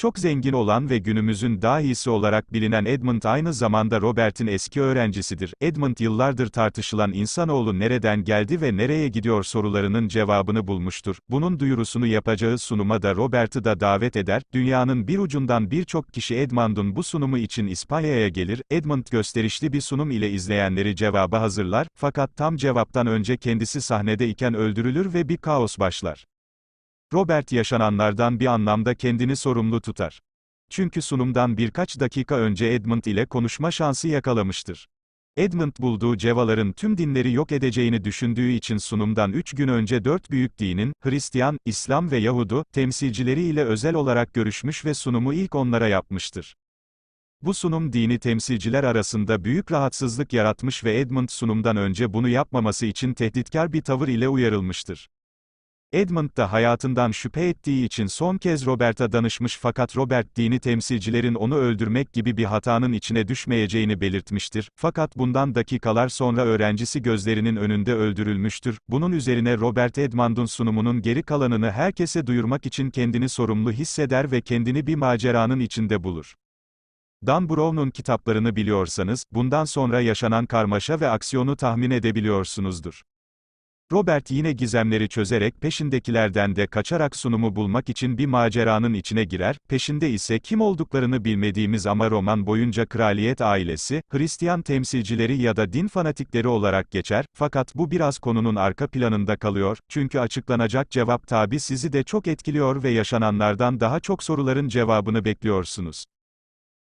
Çok zengin olan ve günümüzün dahisi olarak bilinen Edmund aynı zamanda Robert'in eski öğrencisidir. Edmund yıllardır tartışılan insanoğlu nereden geldi ve nereye gidiyor sorularının cevabını bulmuştur. Bunun duyurusunu yapacağı sunuma da Robert'ı da davet eder. Dünyanın bir ucundan birçok kişi Edmund'un bu sunumu için İspanya'ya gelir. Edmund gösterişli bir sunum ile izleyenleri cevabı hazırlar, fakat tam cevaptan önce kendisi sahnede iken öldürülür ve bir kaos başlar. Robert yaşananlardan bir anlamda kendini sorumlu tutar. Çünkü sunumdan birkaç dakika önce Edmund ile konuşma şansı yakalamıştır. Edmund bulduğu cevaların tüm dinleri yok edeceğini düşündüğü için sunumdan üç gün önce dört büyük dinin, Hristiyan, İslam ve Yahudu, temsilcileri ile özel olarak görüşmüş ve sunumu ilk onlara yapmıştır. Bu sunum dini temsilciler arasında büyük rahatsızlık yaratmış ve Edmund sunumdan önce bunu yapmaması için tehditkar bir tavır ile uyarılmıştır. Edmund da hayatından şüphe ettiği için son kez Robert'a danışmış fakat Robert dini temsilcilerin onu öldürmek gibi bir hatanın içine düşmeyeceğini belirtmiştir. Fakat bundan dakikalar sonra öğrencisi gözlerinin önünde öldürülmüştür. Bunun üzerine Robert Edmund'un sunumunun geri kalanını herkese duyurmak için kendini sorumlu hisseder ve kendini bir maceranın içinde bulur. Dan Brown'un kitaplarını biliyorsanız, bundan sonra yaşanan karmaşa ve aksiyonu tahmin edebiliyorsunuzdur. Robert yine gizemleri çözerek peşindekilerden de kaçarak sunumu bulmak için bir maceranın içine girer, peşinde ise kim olduklarını bilmediğimiz ama roman boyunca kraliyet ailesi, Hristiyan temsilcileri ya da din fanatikleri olarak geçer, fakat bu biraz konunun arka planında kalıyor, çünkü açıklanacak cevap tabi sizi de çok etkiliyor ve yaşananlardan daha çok soruların cevabını bekliyorsunuz.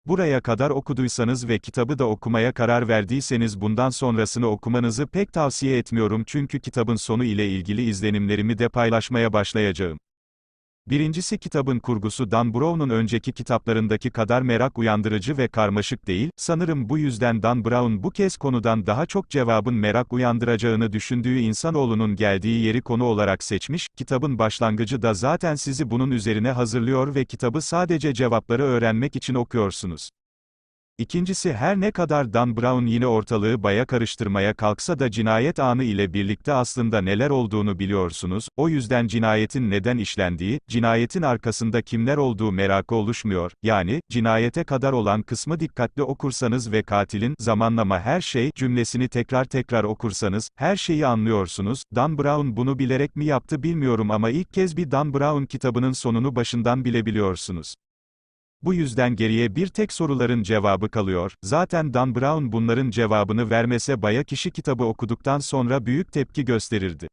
Buraya kadar okuduysanız ve kitabı da okumaya karar verdiyseniz bundan sonrasını okumanızı pek tavsiye etmiyorum çünkü kitabın sonu ile ilgili izlenimlerimi de paylaşmaya başlayacağım. Birincisi kitabın kurgusu Dan Brown'un önceki kitaplarındaki kadar merak uyandırıcı ve karmaşık değil, sanırım bu yüzden Dan Brown bu kez konudan daha çok cevabın merak uyandıracağını düşündüğü insanoğlunun geldiği yeri konu olarak seçmiş, kitabın başlangıcı da zaten sizi bunun üzerine hazırlıyor ve kitabı sadece cevapları öğrenmek için okuyorsunuz. İkincisi her ne kadar Dan Brown yine ortalığı baya karıştırmaya kalksa da cinayet anı ile birlikte aslında neler olduğunu biliyorsunuz, o yüzden cinayetin neden işlendiği, cinayetin arkasında kimler olduğu merakı oluşmuyor, yani, cinayete kadar olan kısmı dikkatli okursanız ve katilin, zamanlama her şey, cümlesini tekrar tekrar okursanız, her şeyi anlıyorsunuz, Dan Brown bunu bilerek mi yaptı bilmiyorum ama ilk kez bir Dan Brown kitabının sonunu başından bilebiliyorsunuz. Bu yüzden geriye bir tek soruların cevabı kalıyor. Zaten Dan Brown bunların cevabını vermese baya kişi kitabı okuduktan sonra büyük tepki gösterirdi.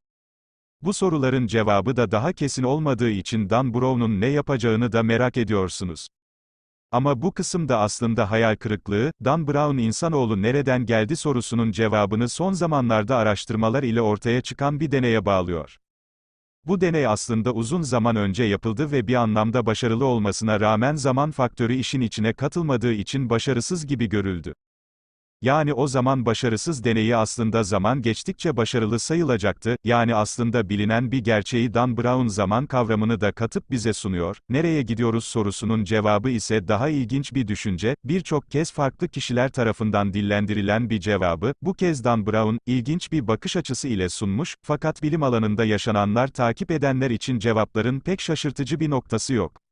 Bu soruların cevabı da daha kesin olmadığı için Dan Brown'un ne yapacağını da merak ediyorsunuz. Ama bu kısımda aslında hayal kırıklığı, Dan Brown insanoğlu nereden geldi sorusunun cevabını son zamanlarda araştırmalar ile ortaya çıkan bir deneye bağlıyor. Bu deney aslında uzun zaman önce yapıldı ve bir anlamda başarılı olmasına rağmen zaman faktörü işin içine katılmadığı için başarısız gibi görüldü. Yani o zaman başarısız deneyi aslında zaman geçtikçe başarılı sayılacaktı, yani aslında bilinen bir gerçeği Dan Brown zaman kavramını da katıp bize sunuyor, nereye gidiyoruz sorusunun cevabı ise daha ilginç bir düşünce, birçok kez farklı kişiler tarafından dillendirilen bir cevabı, bu kez Dan Brown, ilginç bir bakış açısı ile sunmuş, fakat bilim alanında yaşananlar takip edenler için cevapların pek şaşırtıcı bir noktası yok.